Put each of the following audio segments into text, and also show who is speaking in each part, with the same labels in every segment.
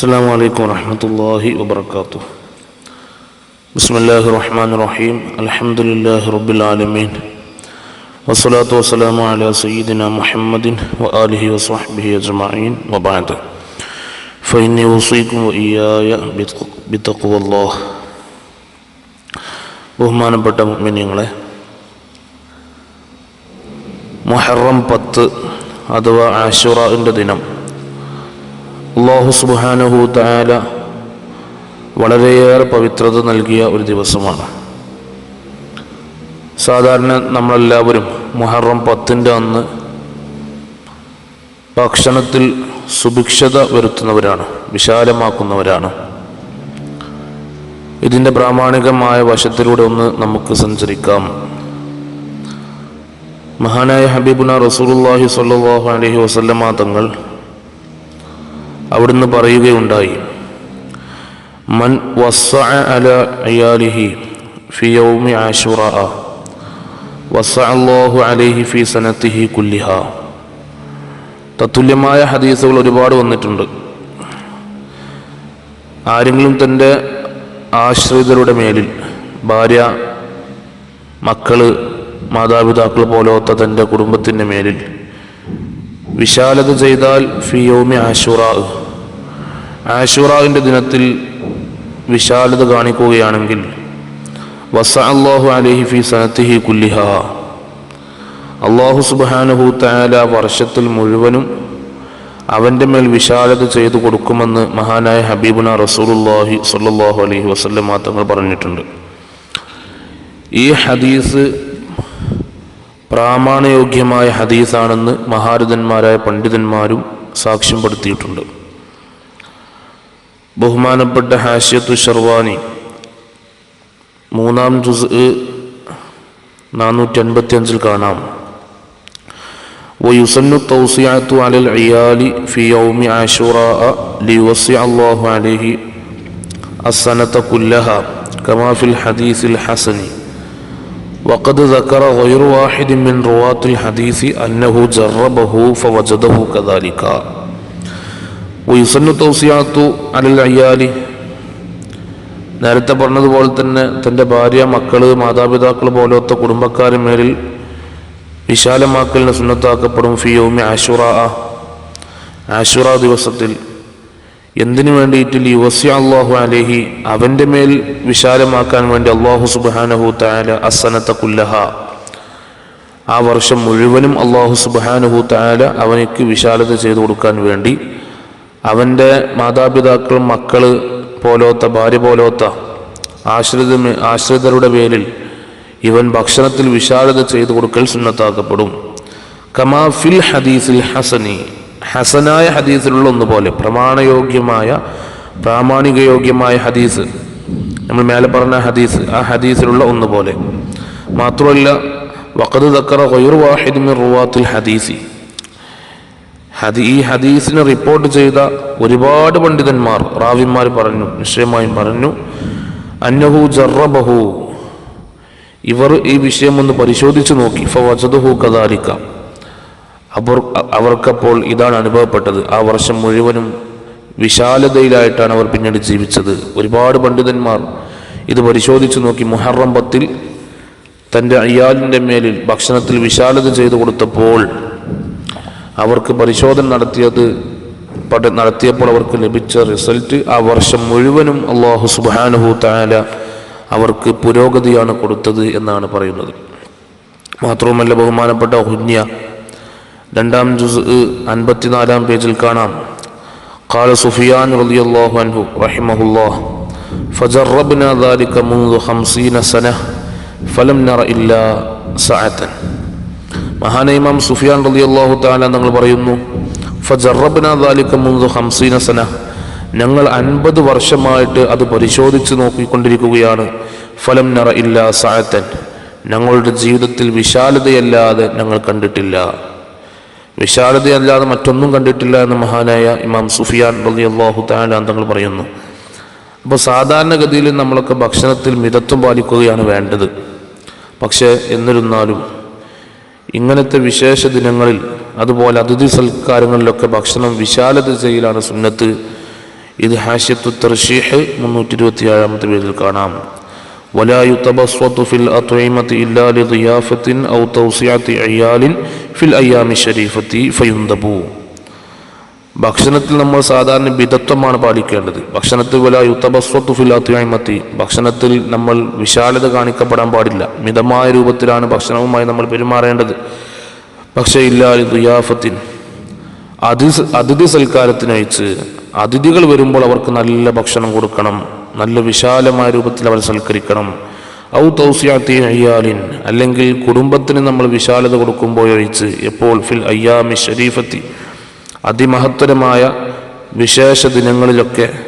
Speaker 1: السلام عليكم ورحمة الله وبركاته بسم الله الرحمن الرحيم الحمد لله رب العالمين والصلاة والسلام على سيدنا محمد وآله وصحبه أجمعين وبعد فإني أوصيكم وإياي بتق- بتقوى الله ബഹുമാനപ്പെട്ട മുഅ്മിനീങ്ങളെ മുഹറം പത്ത് അഥവാ ആഷുറാവിൻ്റെ ദിനം അള്ളാഹു സുബാനഹു താല വളരെയേറെ പവിത്രത നൽകിയ ഒരു ദിവസമാണ്. സാധാരണ നമ്മളെല്ലാവരും മുഹറം പത്തിന്റെ അന്ന് ഭക്ഷണത്തിൽ സുഭിക്ഷത വരുത്തുന്നവരാണ് വിശാലമാക്കുന്നവരാണ്. ഇതിന്റെ പ്രാമാണികമായ വശത്തിലൂടെ ഒന്ന് നമുക്ക് സഞ്ചരിക്കാം. മഹാനായ ഹബീബുന റസൂലുള്ളാഹി സ്വല്ലല്ലാഹു അലഹി വസല്ലമാ തങ്ങൾ അവിടുന്ന് പറയുകയുണ്ടായി. മൻ വസ്സഅ അല അയാലിഹി ഫി യൗമി ആശുറ വസ്സഅ അല്ലാഹു അലൈഹി ഫി സനത്തിഹി കുല്ലിഹ. തത്തുല്യമായ ഹദീസുകൾ ഒരുപാട് വന്നിട്ടുണ്ട്. ആരെങ്കിലും തന്റെ ആശ്രിതരുടെ മേലിൽ ഭാര്യ മക്കൾ മാതാപിതാക്കൾ പോലത്തെ തന്റെ കുടുംബത്തിന്റെ മേലിൽ വിശാലത ചെയ്താൽ ഫിയോമി ആഷുറ ആഷുറാവിന്റെ ദിനത്തിൽ വിശാലത കാണിക്കുകയാണെങ്കിൽ വസ അള്ളാഹു അലഹി ഫി സനത്തിഹി കുല്ലിഹ. അള്ളാഹു സുബാനുഹു താല വർഷത്തിൽ മുഴുവനും അവന്റെ മേൽ വിശാലത ചെയ്തു കൊടുക്കുമെന്ന് മഹാനായ ഹബീബുന റസൂലുല്ലാഹി സ്വല്ലല്ലാഹു അലഹി വസ്ല്ലം തങ്ങൾ പറഞ്ഞിട്ടുണ്ട്. ഈ ഹദീസ് പ്രാമാണയോഗ്യമായ ഹദീസാണെന്ന് മഹാരഥന്മാരായ പണ്ഡിതന്മാരും സാക്ഷ്യപ്പെടുത്തിയിട്ടുണ്ട്. ബഹുമാനപ്പെട്ട ഹാഷ്യത്തു ഷർവാനി മൂന്നാം ജുസ് നാനൂറ്റി അൻപത്തി അഞ്ചിൽ കാണാം ويسن التوسعة على العيال في يوم عاشوراء ليوسع الله عليه السنة كلها كما في الحديث الحسن وقد ذكر غير واحد من رواة الحديث أنه جربه فوجده كذلك വയുസന്നു തൗസിയാത്തു അലൽ അയ്യാലി. നേരത്തെ പറഞ്ഞതുപോലെ തന്നെ തന്റെ ഭാര്യ മക്കൾ മാതാപിതാക്കൾ പോലത്തെ കുടുംബക്കാരുടെ മേലിൽ വിശാലമാക്കലിന് സുന്നത്താക്കപ്പെടും ഫിയോമി ആശുറ ആശുറ ദിവസത്തിൽ എന്തിനു വേണ്ടിയിട്ട് യുവസ്യ അള്ളാഹു അലേഹി അവന്റെ മേൽ വിശാലമാക്കാൻ വേണ്ടി അള്ളാഹു സുബാനഹു താല അസനത്ത കുല്ലഹ. ആ വർഷം മുഴുവനും അള്ളാഹു സുബാനഹു താല അവനക്ക് വിശാലത ചെയ്തു കൊടുക്കാൻ വേണ്ടി അവന്റെ മാതാപിതാക്കൾ മക്കൾ പോലോത്ത ഭാര്യ പോലോത്ത ആശ്രിത ആശ്രിതരുടെ പേരിൽ ഇവൻ ഭക്ഷണത്തിൽ വിശാലത ചെയ്തു കൊടുക്കൽ സുന്നത്താക്കപ്പെടും. കമാ ഫിൽ ഹദീസിൽ ഹസനി ഹസനായ ഹദീസിലുള്ള ഒന്നുപോലെ പ്രമാണയോഗ്യമായ പ്രാമാണികയോഗ്യമായ ഹദീസ്. നമ്മൾ മേലെ പറഞ്ഞ ഹദീസ് ആ ഹദീസിലുള്ള ഒന്നുപോലെ മാത്രമല്ല വക്കത് തക്കറ വാഹിദ് മിൻ റുവാത്തിൽ ഹദീസി. ഹദി ഈ ഹദീസിനെ റിപ്പോർട്ട് ചെയ്ത ഒരുപാട് പണ്ഡിതന്മാർ റാവിമാർ പറഞ്ഞു നിശ്ചയമായും പറഞ്ഞു അന്നഹു ജറബഹു. ഇവർ ഈ വിഷയം ഒന്ന് പരിശോധിച്ചു നോക്കി. ഫവജദുഹു കദാലിക്ക. അവർ അവർക്കപ്പോൾ ഇതാണ് അനുഭവപ്പെട്ടത്. ആ വർഷം മുഴുവനും വിശാലതയിലായിട്ടാണ് അവർ പിന്നീട് ജീവിച്ചത്. ഒരുപാട് പണ്ഡിതന്മാർ ഇത് പരിശോധിച്ചു നോക്കി. മുഹറം പത്തിൽ തന്റെ അയ്യാലിന്റെ മേലിൽ ഭക്ഷണത്തിൽ വിശാലത ചെയ്തു കൊടുത്തപ്പോൾ അവർക്ക് പരിശോധന നടത്തിയത് പഠ നടത്തിയപ്പോൾ അവർക്ക് ലഭിച്ച റിസൾട്ട് ആ വർഷം മുഴുവനും അള്ളാഹു സുബാനുഹു താല അവർക്ക് പുരോഗതിയാണ് കൊടുത്തത് എന്നാണ് പറയുന്നത് മാത്രവുമല്ല ബഹുമാനപ്പെട്ട ഹുന്യ രണ്ടാം ജുസ് അൻപത്തിനാലാം പേജിൽ കാണാം قال سفيان رضي الله عنه رحمه الله فجربنا ذلك منذ خمسين سنة فلم نر إلا ساعة മഹാന ഇമാം സുഫിയാൻ റലി അള്ളാഹു താല നിങ്ങൾ പറയുന്നു ഫജറബ്ന ഞങ്ങൾ അൻപത് വർഷമായിട്ട് അത് പരിശോധിച്ച് നോക്കിക്കൊണ്ടിരിക്കുകയാണ്. ഫലം നറ ഇല്ല സായത്തൻ ഞങ്ങളുടെ ജീവിതത്തിൽ വിശാലതയല്ലാതെ ഞങ്ങൾ കണ്ടിട്ടില്ല. വിശാലതയല്ലാതെ മറ്റൊന്നും കണ്ടിട്ടില്ല എന്ന് മഹാനായ ഇമാം സുഫിയാൻ റലി അള്ളാഹു താല തങ്ങൾ പറയുന്നു. അപ്പോൾ സാധാരണഗതിയിൽ നമ്മളൊക്കെ ഭക്ഷണത്തിൽ മിതത്വം പാലിക്കുകയാണ് വേണ്ടത്. പക്ഷേ എന്നിരുന്നാലും ഇങ്ങനത്തെ വിശേഷ ദിനങ്ങളിൽ അതുപോലെ അതിഥി സൽക്കാരങ്ങളിലൊക്കെ ഭക്ഷണം വിശാലത ചെയ്യലാണ് സുന്നത്ത് ഇത് ഹാഷ്യത്തു തർഷീഹ് മുന്നൂറ്റി ഇരുപത്തി ഏഴാമത്തെ പേരിൽ കാണാം ولا يتبسط في الأطعمة إلا لضيافة أو توسعة عيال في الأيام الشريفة فيندب ഭക്ഷണത്തിൽ നമ്മൾ സാധാരണ ബിദത്വമാണ് പാലിക്കേണ്ടത്. ഭക്ഷണത്തിൽ വില യുത്തബസ്വത്തു ഫിലാത്തിയായ്മത്തി ഭക്ഷണത്തിൽ നമ്മൾ വിശാലത കാണിക്കപ്പെടാൻ പാടില്ല. മിതമായ രൂപത്തിലാണ് ഭക്ഷണവുമായി നമ്മൾ പെരുമാറേണ്ടത്. പക്ഷേ ഇല്ലാതെ ദുയാഫത്തിൻ. അതി അതിഥി സൽക്കാരത്തിനയച്ച് അതിഥികൾ വരുമ്പോൾ അവർക്ക് നല്ല ഭക്ഷണം കൊടുക്കണം. നല്ല വിശാലമായ രൂപത്തിൽ അവർ സൽക്കരിക്കണം. ഔ തൗസിയാത്തി അയ്യാലിൻ. അല്ലെങ്കിൽ കുടുംബത്തിന് നമ്മൾ വിശാലത കൊടുക്കുമ്പോഴൊഴിച്ച് എപ്പോൾ? ഫിൽ അയ്യാമി ഷരീഫത്തി അതിമഹത്തരമായ വിശേഷ ദിനങ്ങളിലൊക്കെ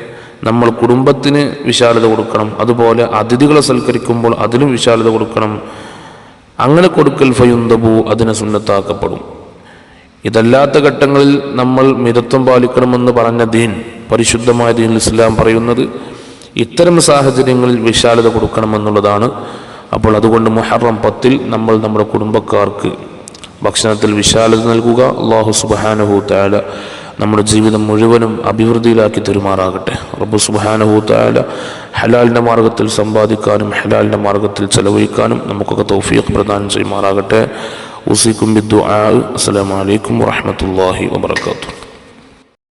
Speaker 1: നമ്മൾ കുടുംബത്തിന് വിശാലത കൊടുക്കണം. അതുപോലെ അതിഥികളെ സൽക്കരിക്കുമ്പോൾ അതിലും വിശാലത കൊടുക്കണം. അങ്ങനെ കൊടുക്കൽ ഫയുന്തബു അതിനെ സുന്നത്താക്കപ്പെടും. ഇതല്ലാത്ത ഘട്ടങ്ങളിൽ നമ്മൾ മിതത്വം പാലിക്കണമെന്ന് പറഞ്ഞ ദീൻ പരിശുദ്ധമായ ദീൻ ഇസ്ലാം പറയുന്നത് ഇത്തരം സാഹചര്യങ്ങളിൽ വിശാലത കൊടുക്കണമെന്നുള്ളതാണ്. അപ്പോൾ അതുകൊണ്ട് മുഹറം പത്തിൽ നമ്മൾ നമ്മുടെ കുടുംബക്കാർക്ക് ഭക്ഷണത്തിൽ വിശാലത നൽകുക. അള്ളാഹു സുബാനഹു താല നമ്മുടെ ജീവിതം മുഴുവനും അഭിവൃദ്ധിയിലാക്കി തെരുമാറാകട്ടെ. റബ്ബു സുബാനഹു താല ഹലാലിന്റെ മാർഗത്തിൽ സമ്പാദിക്കാനും ഹലാലിന്റെ മാർഗത്തിൽ ചെലവഴിക്കാനും നമുക്കൊക്കെ തൗഫീഖ് പ്രദാനം ചെയ്യുമാറാകട്ടെ. ഉസിക്കും ബിദ്ദു അസ്സലാമു അലൈക്കും വറഹ്മത്തുള്ളാഹി വബറകാതുഹു.